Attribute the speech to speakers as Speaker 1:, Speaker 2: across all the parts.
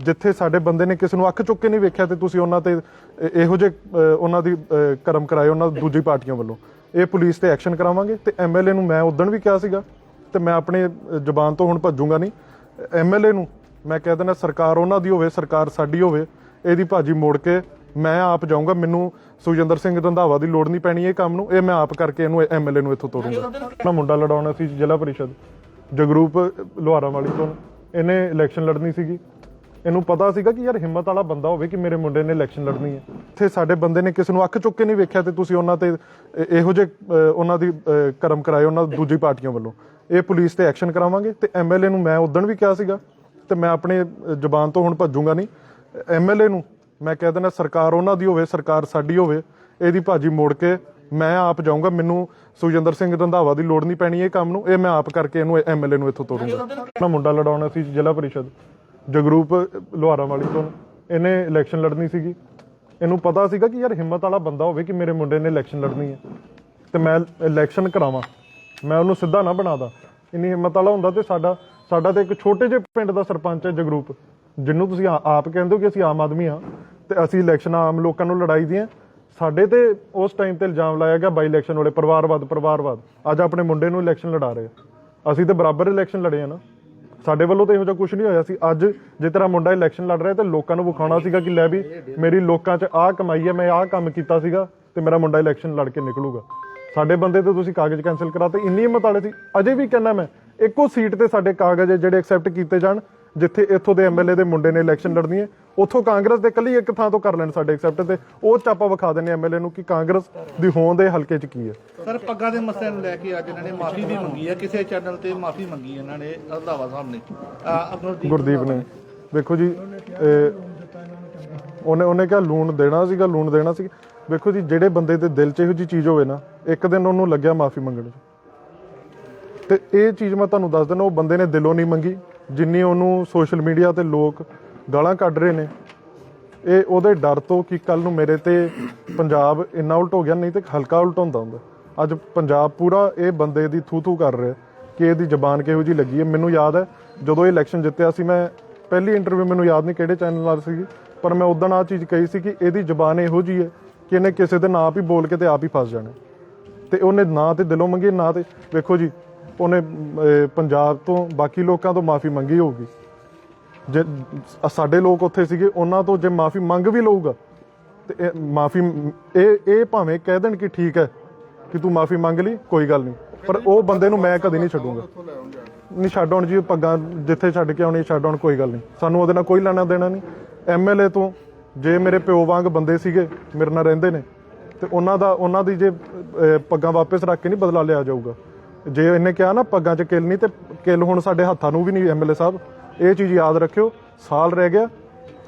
Speaker 1: ਜਿੱਥੇ ਸਾਡੇ ਬੰਦੇ ਨੇ ਕਿਸੇ ਨੂੰ ਅੱਖ ਚੁੱਕ ਕੇ ਨਹੀਂ ਵੇਖਿਆ ਤੇ ਤੁਸੀਂ ਉਹਨਾਂ ਤੇ ਇਹੋ ਜਿਹੇ ਉਹਨਾਂ ਦੀ ਕਰਮ ਕਰਾਏ ਉਹਨਾਂ ਦੂਜੀ ਪਾਰਟੀਆਂ ਵੱਲੋਂ। ਇਹ ਪੁਲਿਸ ਤੇ ਐਕਸ਼ਨ ਕਰਾਵਾਂਗੇ ਤੇ ਐਮਐਲਏ ਨੂੰ ਮੈਂ ਉਦੋਂ ਵੀ ਕਿਹਾ ਸੀਗਾ ਤੇ ਮੈਂ ਆਪਣੇ ਅ, ਜ਼ੁਬਾਨ ਤੋਂ ਹੁਣ ਭੱਜੂਗਾ ਨਹੀਂ। ਐਮਐਲਏ ਨੂੰ ਮੈਂ ਕਹਿ ਦਿੰਦਾ ਸਰਕਾਰ ਉਹਨਾਂ ਦੀ ਹੋਵੇ ਸਰਕਾਰ ਸਾਡੀ ਹੋਵੇ ਇਹਦੀ ਭਾਜੀ ਮੋੜ ਕੇ ਮੈਂ ਆਪ ਜਾਊਂਗਾ ਮੈਨੂੰ ਸੁਜਿੰਦਰ ਸਿੰਘ ਰੰਧਾਵਾ ਦੀ ਲੋੜ ਨਹੀਂ ਪੈਣੀ ਇਹ ਕੰਮ ਨੂੰ ਇਹ ਮੈਂ ਆਪ ਕਰਕੇ ਇਹਨੂੰ ਐਮਐਲਏ ਨੂੰ ਇੱਥੋਂ ਤੋਰੂੰਗਾ। ਆਪਣਾ ਮੁੰਡਾ ਲੜਾਉਣਾ ਸੀ ਜ਼ਿਲ੍ਹਾ ਪਰਿਸ਼ਦ ਜਗਰੂਪ ਲੋਹਾਰਾ ਵਾਲੀ ਤੋਂ ਇਹਨੇ ਇਲੈਕਸ਼ਨ ਲੜਨੀ ਸੀਗੀ। ਇਹਨੂੰ ਪਤਾ ਸੀਗਾ ਕਿ ਯਾਰ ਹਿੰਮਤ ਵਾਲਾ ਬੰਦਾ ਹੋਵੇ ਕਿ ਮੇਰੇ ਮੁੰਡੇ ਨੇ ਇਲੈਕਸ਼ਨ ਲੜਨੀ ਹੈ। ਇੱਥੇ ਸਾਡੇ ਬੰਦੇ ਨੇ ਕਿਸੇ ਨੂੰ ਅੱਖ ਚੁੱਕ ਕੇ ਨਹੀਂ ਵੇਖਿਆ ਤੇ ਤੁਸੀਂ ਉਹਨਾਂ ਤੇ ਇਹੋ ਜਿਹੇ ਉਹਨਾਂ ਦੀ ਕਰਮ ਕਰਾਏ ਉਹਨਾਂ ਦੂਜੀ ਪਾਰਟੀਆਂ ਵੱਲੋਂ। ਇਹ ਪੁਲਿਸ ਤੇ ਐਕਸ਼ਨ ਕਰਾਵਾਂਗੇ ਤੇ ਐਮਐਲਏ ਨੂੰ ਮੈਂ ਉਦੋਂ ਵੀ ਕਿਹਾ ਸੀਗਾ ਤੇ ਮੈਂ ਆਪਣੇ ਅ, ਜ਼ੁਬਾਨ ਤੋਂ ਹੁਣ ਭੱਜੂਗਾ ਨਹੀਂ। ਐਮਐਲਏ ਨੂੰ ਮੈਂ ਕਹਿ ਦਿੰਦਾ ਸਰਕਾਰ ਉਹਨਾਂ ਦੀ ਹੋਵੇ ਸਰਕਾਰ ਸਾਡੀ ਹੋਵੇ ਇਹਦੀ ਭਾਜੀ ਮੋੜ ਕੇ ਮੈਂ ਆਪ ਜਾਊਂਗਾ ਮੈਨੂੰ ਸੁਜਿੰਦਰ ਸਿੰਘ ਰੰਧਾਵਾ ਦੀ ਲੋੜ ਨਹੀਂ ਪੈਣੀ ਇਹ ਕੰਮ ਨੂੰ ਇਹ ਮੈਂ ਆਪ ਕਰਕੇ ਇਹਨੂੰ ਐਮਐਲਏ ਨੂੰ ਇੱਥੋਂ ਤੋਰੂੰਗਾ। ਆਪਣਾ ਮੁੰਡਾ ਲੜਾਉਣਾ ਸੀ ਜ਼ਿਲ੍ਹਾ ਪਰਿਸ਼ਦ। ਜਗਰੂਪ ਲੋਹਾਰਾ ਵਾਲੀ ਤੋਂ ਇਹਨੇ ਇਲੈਕਸ਼ਨ ਲੜਨੀ ਸੀਗੀ। ਇਹਨੂੰ ਪਤਾ ਸੀਗਾ ਕਿ ਯਾਰ ਹਿੰਮਤ ਵਾਲਾ ਬੰਦਾ ਹੋਵੇ ਕਿ ਮੇਰੇ ਮੁੰਡੇ ਨੇ ਇਲੈਕਸ਼ਨ ਲੜਨੀ ਹੈ। ਤੇ ਮੈਂ ਇਲੈਕਸ਼ਨ ਕਰਾਵਾਂ। ਮੈਂ ਉਹਨੂੰ ਸਿੱਧਾ ਨਾ ਬਣਾਦਾ ਇੰਨੀ ਹਿੰਮਤ ਵਾਲਾ ਹੁੰਦਾ ਤੇ ਸਾਡਾ ਸਾਡਾ ਤੇ ਇੱਕ ਛੋਟੇ ਜਿਹੇ ਪਿੰਡ ਦਾ ਸਰਪੰਚ ਹੈ ਜਗਰੂਪ, ਜਿਹਨੂੰ ਤੁਸੀਂ ਆਪ ਕਹਿੰਦੇ ਹੋ ਕਿ ਅਸੀਂ ਆਮ ਆਦਮੀ ਹਾਂ ਤੇ ਅਸੀਂ ਇਲੈਕਸ਼ਨ ਆਮ ਲੋਕਾਂ ਨੂੰ ਲੜਾਈ ਦੀਆਂ। ਸਾਡੇ ਤੇ ਉਸ ਟਾਈਮ ਤੇ ਇਲਜ਼ਾਮ ਲਾਇਆ ਗਿਆ ਬਾਈ ਇਲੈਕਸ਼ਨ ਵਾਲੇ, ਪਰਿਵਾਰਵਾਦ ਪਰਿਵਾਰਵਾਦ। ਅੱਜ ਆਪਣੇ ਮੁੰਡੇ ਨੂੰ ਇਲੈਕਸ਼ਨ ਲੜਾ ਰਹੇ ਅਸੀਂ ਤੇ ਬਰਾਬਰ ਇਲੈਕਸ਼ਨ ਲੜੇ ਆ ਨਾ। ਸਾਡੇ ਵੱਲੋਂ ਤਾਂ ਇਹੋ ਜਿਹਾ ਕੁਝ ਨਹੀਂ ਹੋਇਆ ਸੀ। ਅੱਜ ਜੇ ਤੇਰਾ ਮੁੰਡਾ ਇਲੈਕਸ਼ਨ ਲੜ ਰਿਹਾ ਤੇ ਲੋਕਾਂ ਨੂੰ ਵਿਖਾਉਣਾ ਸੀਗਾ ਕਿ ਲੈ ਵੀ ਮੇਰੀ ਲੋਕਾਂ 'ਚ ਆਹ ਕਮਾਈ ਹੈ ਮੈਂ ਆਹ ਕੰਮ ਕੀਤਾ ਸੀਗਾ ਤੇ ਮੇਰਾ ਮੁੰਡਾ ਇਲੈਕਸ਼ਨ ਲੜ ਕੇ ਨਿਕਲੂਗਾ। ਸਾਡੇ ਬੰਦੇ ਤੇ ਤੁਸੀਂ ਕਾਗਜ਼ ਕੈਨਸਲ ਕਰਾਤੇ, ਇੰਨੀ ਹਿੰਮਤ ਵਾਲੇ ਸੀ। ਅਜੇ ਵੀ ਕਹਿੰਦਾ ਮੈਂ, ਇੱਕੋ ਸੀਟ ਤੇ ਸਾਡੇ ਕਾਗਜ਼ ਜਿਹੜੇ ਐਕਸੈਪਟ ਕੀਤੇ ਜਾਣ, ਜਿੱਥੇ ਇੱਥੋਂ ਦੇ ਐਮਐਲਏ ਦੇ ਮੁੰਡੇ ਨੇ ਇਲੈਕਸ਼ਨ ਲੜਨੀ ਹੈ ਉੱਥੋਂ ਕਾਂਗਰਸ ਦੇ ਕੱਲੀ ਇੱਕ ਥਾਂ ਤੋਂ ਕਰ ਲੈਣ ਸਾਡੇ ਐਕਸੈਪਟ ਤੇ ਉਹ ਚਾਪਾ ਵਿਖਾ ਦਿੰਨੇ ਐਮਐਲਏ ਨੂੰ ਕਿ ਕਾਂਗਰਸ ਦੀ ਹੋਂਦ ਦੇ ਹਲਕੇ 'ਚ ਕੀ ਹੈ।
Speaker 2: ਸਰ ਪੱਗਾਂ ਦੇ ਮਸਲੇ ਨੂੰ ਲੈ ਕੇ ਅੱਜ ਇਹਨਾਂ ਨੇ ਮਾਫੀ ਵੀ ਮੰਗੀ ਹੈ ਕਿਸੇ ਚੈਨਲ ਤੇ ਮਾਫੀ ਮੰਗੀ ਇਹਨਾਂ ਨੇ ਰੰਧਾਵਾ ਸਾਹਿਬ ਨੇ।
Speaker 1: ਗੁਰਦੀਪ ਨੇ। ਵੇਖੋ ਜੀ ਉਹਨੇ ਉਹਨੇ ਕਿਹਾ ਲੂਣ ਦੇਣਾ ਸੀਗਾ ਲੂਣ ਦੇਣਾ ਸੀ ਵੇਖੋ ਜੀ ਜਿਹੜੇ ਬੰਦੇ ਦੇ ਦਿਲ 'ਚ ਇਹੋ ਜੀ ਚੀਜ਼ ਹੋਵੇ ਨਾ ਇੱਕ ਦਿਨ ਉਹਨੂੰ ਲੱਗਿਆ ਮਾਫੀ ਮੰਗਣ 'ਚ। ਤੇ ਇਹ ਚੀਜ਼ ਮੈਂ ਤੁਹਾਨੂੰ ਦੱਸ ਦਿੰਦਾ ਉਹ ਬੰਦੇ ਨੇ ਦਿਲੋਂ ਨਹੀਂ ਮੰਗੀ ਜਿੰਨੀ ਉਹਨੂੰ ਸੋਸ਼ਲ ਮੀਡੀਆ ਤੇ ਲੋਕ ਗਾਲਾਂ ਕੱਢ ਰਹੇ ਨੇ। ਇਹ ਉਹਦੇ ਡਰ ਤੋਂ ਕਿ ਕੱਲ ਨੂੰ ਮੇਰੇ ਤੇ ਪੰਜਾਬ ਇੰਨਾ ਉਲਟ ਹੋ ਗਿਆ, ਨਹੀਂ ਤੇ ਹਲਕਾ ਉਲਟ ਹੁੰਦਾ ਹੁੰਦਾ। ਅੱਜ ਪੰਜਾਬ ਪੂਰਾ ਇਹ ਬੰਦੇ ਦੀ ਥੂ ਥੂ ਕਰ ਰਿਹਾ। ਕਿ ਇਹਦੀ ਜ਼ਬਾਨ ਕਿਹੋ ਜੀ ਲੱਗੀ ਹੈ, ਮੈਨੂੰ ਯਾਦ ਹੈ, ਜਦੋਂ ਇਹ ਇਲੈਕਸ਼ਨ ਜਿੱਤਿਆ ਸੀ, ਮੈਂ ਪਹਿਲੀ ਇੰਟਰਵਿਊ ਮੈਨੂੰ ਯਾਦ ਨਹੀਂ ਕਿਹੜੇ ਚੈਨਲ ਨਾਲ ਸੀਗੀ, ਪਰ ਮੈਂ ਉਦੋਂ ਆ ਚੀਜ਼ ਕਹੀ ਸੀ ਕਿ ਇਹਦੀ ਜ਼ਬਾਨ ਇਹੋ ਜੀ ਹੈ ਕਿ ਇਹਨੇ ਕਿਸੇ ਦੇ ਨਾਂ ਹੀ ਬੋਲ ਕੇ ਤੇ ਆਪ ਹੀ ਫਸ ਜਾਣਾ। ਤੇ ਉਹਨੇ ਨਾ ਤੇ ਦਿਲੋਂ ਮੰਗੀ, ਨਾ ਤੇ ਵੇਖੋ ਜੀ, ਉਹਨੇ ਪੰਜਾਬ ਤੋਂ ਬਾਕੀ ਲੋਕਾਂ ਤੋਂ ਮਾਫੀ ਮੰਗੀ ਹੋਊਗੀ। ਜੇ ਸਾਡੇ ਲੋਕ ਉੱਥੇ ਸੀਗੇ, ਉਹਨਾਂ ਤੋਂ ਜੇ ਮਾਫੀ ਮੰਗ ਵੀ ਲਊਗਾ, ਤੇ ਮਾਫੀ ਇਹ ਇਹ ਭਾਵੇਂ ਕਹਿ ਦੇਣ ਕਿ ਠੀਕ ਹੈ ਕਿ ਤੂੰ ਮਾਫੀ ਮੰਗ ਲਈ, ਕੋਈ ਗੱਲ ਨਹੀਂ। ਪਰ ਉਹ ਬੰਦੇ ਨੂੰ ਮੈਂ ਕਦੇ ਨਹੀਂ ਛੱਡੂਗਾ। ਨਹੀਂ ਛੱਡ ਆਉਣ ਜੀ, ਪੱਗਾਂ ਜਿੱਥੇ ਛੱਡ ਕੇ ਆਉਣੀ ਛੱਡ ਆਉਣ ਕੋਈ ਗੱਲ ਨਹੀਂ। ਸਾਨੂੰ ਉਹਦੇ ਨਾਲ ਕੋਈ ਲੈਣਾ ਦੇਣਾ ਨਹੀਂ। ਐਮਐਲਏ ਤੋਂ ਜੇ ਮੇਰੇ ਪਿਓ ਵਾਂਗ ਬੰਦੇ ਸੀਗੇ, ਮੇਰੇ ਨਾਲ ਰਹਿੰਦੇ ਨੇ, ਤੇ ਉਹਨਾਂ ਦਾ, ਉਹਨਾਂ ਦੀ ਜੇ ਪੱਗਾਂ ਵਾਪਸ ਰੱਖ ਕੇ ਨਹੀਂ ਬਦਲਾ ਲਿਆ ਜਾਊਗਾ। ਜੇ ਇਹਨੇ ਕਿਹਾ ਨਾ, ਪੱਗਾਂ 'ਚ ਕਿੱਲ ਨਹੀਂ ਤੇ ਕਿੱਲ ਹੁਣ ਸਾਡੇ ਹੱਥਾਂ ਨੂੰ ਵੀ ਨਹੀਂ ਐਮਐਲਏ ਸਾਹਿਬ। ਇਹ ਚੀਜ਼ ਯਾਦ ਰੱਖਿਓ, ਸਾਲ ਰਹਿ ਗਿਆ,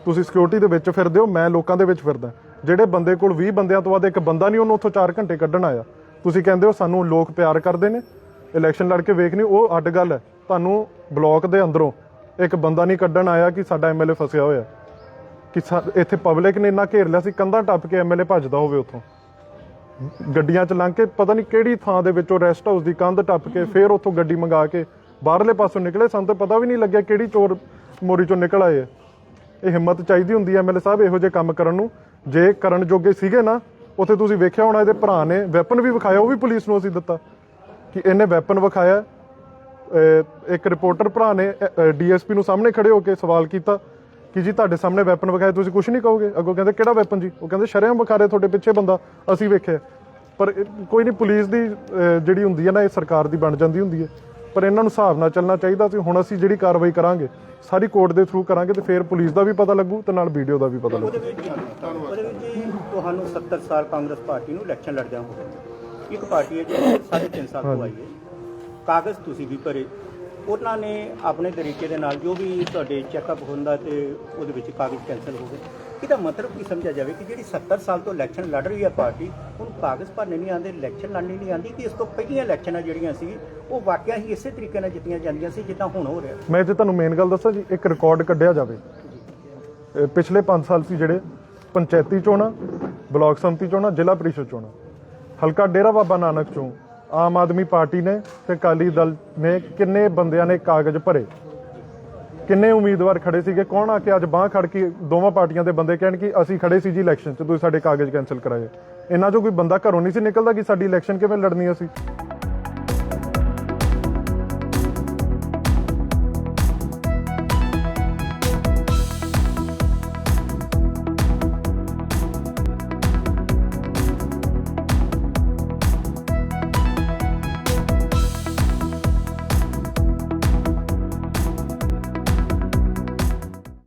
Speaker 1: ਤੁਸੀਂ ਸਿਕਿਉਰਿਟੀ ਦੇ ਵਿੱਚ ਫਿਰਦੇ ਹੋ, ਮੈਂ ਲੋਕਾਂ ਦੇ ਵਿੱਚ ਫਿਰਦਾ। ਜਿਹੜੇ ਬੰਦੇ ਕੋਲ 20 ਬੰਦਿਆਂ ਤੋਂ ਬਾਅਦ ਇੱਕ ਬੰਦਾ ਨਹੀਂ, ਉਹਨੂੰ ਉੱਥੋਂ 4 ਘੰਟੇ ਕੱਢਣ ਆਇਆ। ਤੁਸੀਂ ਕਹਿੰਦੇ ਹੋ, ਸਾਨੂੰ ਲੋਕ ਪਿਆਰ ਕਰਦੇ ਨੇ ਇਲੈਕਸ਼ਨ ਲੜ ਕੇ ਵੇਖ ਨਹੀਂ ਉਹ ਅੱਡ ਗੱਲ ਹੈ। ਤੁਹਾਨੂੰ ਬਲਾਕ ਦੇ ਅੰਦਰੋਂ ਇੱਕ ਬੰਦਾ ਨਹੀਂ ਕੱਢਣ ਆਇਆ ਕਿ ਸਾਡਾ ਐਮਐਲਏ ਫਸਿਆ ਹੋਇਆ। ਕਿ ਸਾ- ਇੱਥੇ ਪਬਲਿਕ ਨੇ ਇੰਨਾ ਘੇਰ ਲਿਆ ਸੀ, ਕੰਧਾਂ ਟੱਪ ਕੇ ਐਮਐਲਏ ਭੱਜਦਾ ਹੋਵੇ ਉੱਥੋਂ। ਗੱਡੀਆਂ ਚ ਲੰਘ ਕੇ, ਪਤਾ ਨਹੀਂ ਕਿਹੜੀ ਥਾਂ ਦੇ ਵਿੱਚੋਂ ਰੈਸਟ ਹਾਊਸ ਦੀ ਕੰਧ ਟੱਪ ਕੇ, ਫੇਰ ਉੱਥੋਂ ਗੱਡੀ ਮੰਗਾ ਕੇ ਬਾਹਰਲੇ ਪਾਸੋਂ ਨਿਕਲੇ, ਸਾਨੂੰ ਤਾਂ ਪਤਾ ਵੀ ਨਹੀਂ ਲੱਗਿਆ ਕਿਹੜੀ ਚੋਰ ਮੋਰੀ ਚੋਂ ਨਿਕਲ ਆਏ ਆ। ਇਹ ਹਿੰਮਤ ਚਾਹੀਦੀ ਹੁੰਦੀ ਹੈ ਐਮਐਲਏ ਸਾਹਿਬ ਇਹੋ ਜਿਹੇ ਕੰਮ ਕਰਨ ਨੂੰ। ਜੇ ਕਰਨ ਜੋਗੇ ਸੀਗੇ ਨਾ, ਉੱਥੇ ਤੁਸੀਂ ਵੇਖਿਆ ਹੋਣਾ, ਇਹਦੇ ਭਰਾ ਨੇ ਵੈਪਨ ਵੀ ਵਿਖਾਇਆ, ਉਹ ਵੀ ਪੁਲਿਸ ਨੂੰ ਅਸੀਂ ਦਿੱਤਾ ਕਿ ਇਹਨੇ ਵੈਪਨ ਵਿਖਾਇਆ। ਇੱਕ ਰਿਪੋਰਟਰ ਭਰਾ ਨੇ ਡੀਐਸਪੀ ਨੂੰ ਸਾਹਮਣੇ ਖੜੇ ਹੋ ਕੇ ਸਵਾਲ ਕੀਤਾ ਕਿ ਜੀ ਤੁਹਾਡੇ ਸਾਹਮਣੇ ਵੈਪਨ ਵਿਖਾਇਆ, ਤੁਸੀਂ ਕੁਝ ਨਹੀਂ ਕਹੋਗੇ? ਅੱਗੋਂ ਕਹਿੰਦੇ, ਕਿਹੜਾ ਵੈਪਨ ਜੀ? ਉਹ ਕਹਿੰਦੇ ਸ਼ਰਿਆਂ ਵਿਖਾ ਰਹੇ ਤੁਹਾਡੇ ਪਿੱਛੇ ਬੰਦਾ, ਅਸੀਂ ਵੇਖਿਆ। ਪਰ ਕੋਈ ਨਹੀਂ, ਪੁਲਿਸ ਦੀ ਜਿਹੜੀ ਹੁੰਦੀ ਹੈ ਨਾ, ਇਹ ਸਰਕਾਰ ਦੀ ਬਣ ਜਾਂਦੀ ਹੁੰਦੀ ਹੈ ਪਰ ਇਹਨਾਂ ਨੂੰ ਹਿਸਾਬ ਨਾਲ ਚੱਲਣਾ ਚਾਹੀਦਾ ਸੀ ਹੁਣ ਅਸੀਂ ਜਿਹੜੀ ਕਾਰਵਾਈ ਕਰਾਂਗੇ ਸਾਰੀ ਕੋਰਟ ਦੇ ਥਰੂ ਕਰਾਂਗੇ ਤੇ ਫਿਰ ਪੁਲਿਸ ਦਾ ਵੀ ਪਤਾ ਲੱਗੂ ਤੇ ਨਾਲ ਵੀਡੀਓ ਦਾ ਵੀ ਪਤਾ ਲੱਗੂ।
Speaker 3: ਉਹਦੇ ਵਿੱਚ ਜੀ ਤੁਹਾਨੂੰ 70 ਸਾਲ ਕਾਂਗਰਸ ਪਾਰਟੀ ਨੂੰ ਇਲੈਕਸ਼ਨ ਲੜਦਿਆਂ ਹੋ ਇੱਕ ਪਾਰਟੀ ਹੈ ਜਿਹੜੀ ਸਾਢੇ ਤਿੰਨ ਸਾਲ ਤੋਂ ਆਈ ਹੈ। ਕਾਗਜ਼ ਤੁਸੀਂ ਵੀ ਭਰੇ। ਉਹਨਾਂ ਨੇ ਆਪਣੇ ਤਰੀਕੇ ਦੇ ਨਾਲ ਜੋ ਵੀ ਤੁਹਾਡੇ ਚੈੱਕਅਪ ਹੁੰਦਾ ਤੇ ਉਹਦੇ ਵਿੱਚ ਕਾਗਜ਼ ਕੈਨਸਲ ਹੋ ਗਏ। ਇਹਦਾ ਮਤਲਬ ਕੀ ਸਮਝਿਆ ਜਾਵੇ ਕਿ ਜਿਹੜੀ 70 ਸਾਲ ਤੋਂ ਇਲੈਕਸ਼ਨ ਲੜ ਰਹੀ ਹੈ ਪਾਰਟੀ ਉਹਨੂੰ ਕਾਗਜ਼ ਭਰਨੇ ਨਹੀਂ ਆਉਂਦੇ ਇਲੈਕਸ਼ਨ ਲੜਨੀ ਨਹੀਂ ਆਉਂਦੀ ਕਿ ਇਸ ਤੋਂ ਪਹਿਲੀਆਂ ਇਲੈਕਸ਼ਨਾਂ ਜਿਹੜੀਆਂ ਸੀ ਉਹ ਵਾਕਿਆ ਹੀ ਇਸੇ ਤਰੀਕੇ ਨਾਲ ਜਿੱਤੀਆਂ ਜਾਂਦੀਆਂ ਸੀ ਜਿੱਦਾਂ ਹੁਣ ਹੋ ਰਿਹਾ।
Speaker 1: ਮੈਂ ਜੇ ਤੁਹਾਨੂੰ ਮੇਨ ਗੱਲ ਦੱਸਾਂ ਜੀ ਇੱਕ ਰਿਕਾਰਡ ਕੱਢਿਆ ਜਾਵੇ। ਪਿਛਲੇ 5 ਸਾਲ ਸੀ ਜਿਹੜੇ ਪੰਚਾਇਤੀ ਚੋਣਾਂ ਬਲਾਕ ਸੰਮਤੀ ਚੋਣਾਂ ਜ਼ਿਲ੍ਹਾ ਪ੍ਰੀਸ਼ਦ ਚੋਣਾਂ। ਹਲਕਾ ਡੇਰਾ ਬਾਬਾ ਨਾਨਕ ਚੋਂ ਆਮ ਆਦਮੀ ਪਾਰਟੀ ਨੇ ਤੇ ਅਕਾਲੀ ਦਲ ਨੇ ਕਿੰਨੇ ਬੰਦਿਆਂ ਨੇ ਕਾਗਜ਼ ਭਰੇ? ਕਿੰਨੇ ਉਮੀਦਵਾਰ ਖੜੇ ਸੀਗੇ? ਕੌਣ ਆ ਕੇ ਅੱਜ ਬਾਹ ਖੜ ਕੇ ਦੋਵਾਂ ਪਾਰਟੀਆਂ ਦੇ ਬੰਦੇ ਕਹਿਣ ਕਿ ਅਸੀਂ ਖੜੇ ਸੀ ਜੀ ਇਲੈਕਸ਼ਨ 'ਚ, ਤੁਸੀਂ ਸਾਡੇ ਕਾਗਜ਼ ਕੈਨਸਲ ਕਰਾਏ। ਇਹਨਾਂ ਚੋਂ ਕੋਈ ਬੰਦਾ ਘਰੋਂ ਨਹੀਂ ਸੀ ਨਿਕਲਦਾ ਕਿ ਸਾਡੀ ਇਲੈਕਸ਼ਨ ਕਿਵੇਂ ਲੜਨੀ ਅਸੀਂ?